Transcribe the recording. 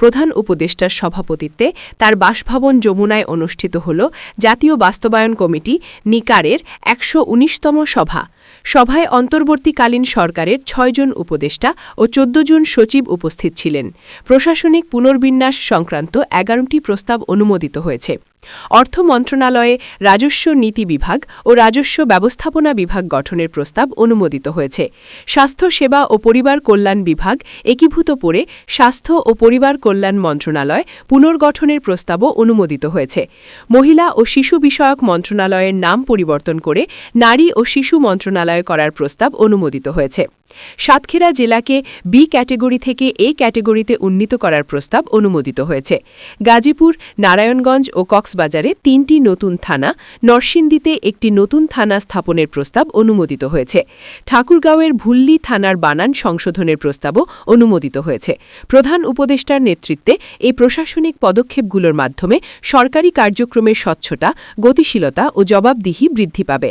প্রধান উপদেষ্টার সভাপতিত্বে তার বাসভবন যমুনায় অনুষ্ঠিত হল জাতীয় বাস্তবায়ন কমিটি, নিকারের একশো উনিশতম সভা। সভায় অন্তর্বর্তীকালীন সরকারের ছয়জন উপদেষ্টা ও চোদ্দ জন সচিব উপস্থিত ছিলেন। প্রশাসনিক পুনর্বিন্যাস সংক্রান্ত এগারোটি প্রস্তাব অনুমোদিত হয়েছে। অর্থ মন্ত্রণালয়ে রাজস্ব নীতি বিভাগ ও রাজস্ব ব্যবস্থাপনা বিভাগ গঠনের প্রস্তাব অনুমোদিত হয়েছে। স্বাস্থ্য, সেবা ও পরিবার কল্যাণ বিভাগ একীভূত করে স্বাস্থ্য ও পরিবার কল্যাণ মন্ত্রণালয় পুনর্গঠনের প্রস্তাবও অনুমোদিত হয়েছে। মহিলা ও শিশু বিষয়ক মন্ত্রণালয়ের নাম পরিবর্তন করে নারী ও শিশু মন্ত্রণালয় করার প্রস্তাব অনুমোদিত হয়েছে। সাতক্ষীরা জেলাকে বি ক্যাটেগরি থেকে এ ক্যাটেগরিতে উন্নীত করার প্রস্তাব অনুমোদিত হয়েছে। গাজীপুর, নারায়ণগঞ্জ ও কক্সবাজারে তিনটি নতুন থানা, নরসিংদীতে একটি নতুন থানা স্থাপনের প্রস্তাব অনুমোদিত হয়েছে। ঠাকুরগাঁওয়ের ভুল্লি থানার বানান সংশোধনের প্রস্তাবও অনুমোদিত হয়েছে। প্রধান উপদেষ্টার নেতৃত্বে এই প্রশাসনিক পদক্ষেপগুলোর মাধ্যমে সরকারি কার্যক্রমের স্বচ্ছতা, গতিশীলতা ও জবাবদিহি বৃদ্ধি পাবে।